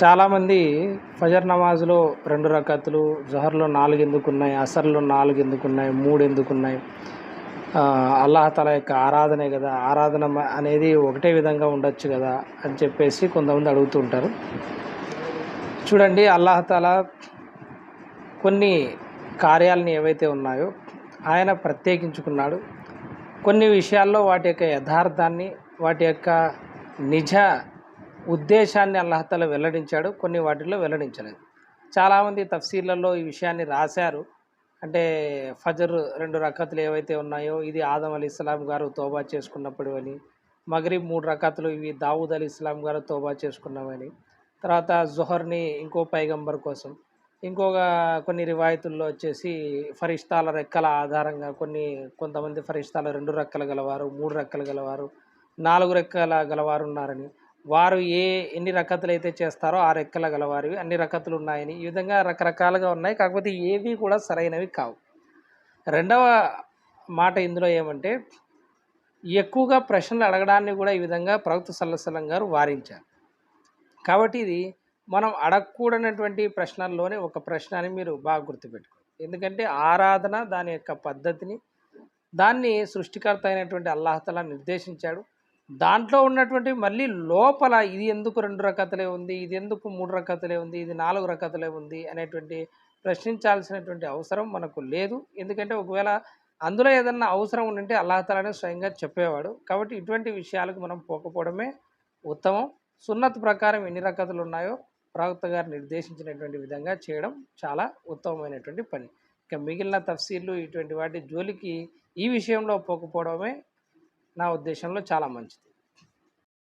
చాలామంది ఫజర్ నమాజ్లో రెండు రకాతులు జహర్లో నాలుగు ఎందుకున్నాయి అసర్లో నాలుగు ఎందుకున్నాయి మూడు ఎందుకున్నాయి అల్లాహతల యొక్క ఆరాధనే కదా. ఆరాధన అనేది ఒకటే విధంగా ఉండొచ్చు కదా అని చెప్పేసి కొంతమంది అడుగుతుంటారు చూడండి అల్లాహతల కొన్ని కార్యాలని ఏవైతే ఉన్నాయో ఆయన ప్రత్యేకించుకున్నాడు. కొన్ని విషయాల్లో వాటి యొక్క యథార్థాన్ని వాటి యొక్క నిజ ఉద్దేశాన్ని అల్లాహతల వెల్లడించాడు కొన్ని వాటిల్లో వెల్లడించలేదు. చాలామంది తఫ్సీర్లలో ఈ విషయాన్ని రాశారు. అంటే ఫజర్ రెండు రకతులు ఏవైతే ఉన్నాయో ఇది ఆదం అలీ ఇస్లాం గారు తోబా చేసుకున్నప్పుడు అని మగరీబ్ మూడు రకతులు ఇవి దావూద్ అలీ ఇస్లాం గారు తోబా చేసుకున్నామని తర్వాత జొహర్ని ఇంకో పైగంబర్ కోసం ఇంకొక కొన్ని రివాయతుల్లో వచ్చేసి ఫరిష్తాల రెక్కల ఆధారంగా కొన్ని కొంతమంది ఫరిష్తాలు రెండు రెక్కలు గలవారు మూడు రెక్కలు గలవారు నాలుగు రెక్కల గలవారు ఉన్నారని వారు ఏ ఎన్ని రకతులు అయితే చేస్తారో ఆ రెక్కల గలవారివి. అన్ని రకతులు ఉన్నాయని ఈ విధంగా రకరకాలుగా ఉన్నాయి. కాకపోతే ఏవి కూడా సరైనవి కావు. రెండవ మాట ఇందులో ఏమంటే ఎక్కువగా ప్రశ్నలు అడగడాన్ని కూడా ఈ విధంగా ప్రవక్త సల్లసలం గారు వారించారు. కాబట్టి ఇది మనం అడగకూడనటువంటి ప్రశ్నల్లోనే ఒక ప్రశ్న అని మీరు బాగా గుర్తుపెట్టుకోండి. ఎందుకంటే ఆరాధన దాని యొక్క పద్ధతిని దాన్ని సృష్టికర్త అయినటువంటి అల్లాహతలా నిర్దేశించాడు. దాంట్లో ఉన్నటువంటి మళ్ళీ లోపల ఇది ఎందుకు రెండు రకతలే ఉంది ఇది ఎందుకు మూడు రకతలే ఉంది ఇది నాలుగు రకతలే ఉంది అనేటువంటి ప్రశ్నించాల్సినటువంటి అవసరం మనకు లేదు. ఎందుకంటే ఒకవేళ అందులో ఏదన్నా అవసరం ఉంటే అల్లాహతలనే స్వయంగా చెప్పేవాడు. కాబట్టి ఇటువంటి విషయాలకు మనం పోకపోవడమే ఉత్తమం. సున్నత్ ప్రకారం ఎన్ని రకతలు ఉన్నాయో ప్రవక్త గారు నిర్దేశించినటువంటి విధంగా చేయడం చాలా ఉత్తమమైనటువంటి పని. ఇక మిగిలిన తఫ్సీర్లు ఇటువంటి వాటి జోలికి ఈ విషయంలో పోకపోవడమే నా ఉద్దేశంలో చాలా మంచిది.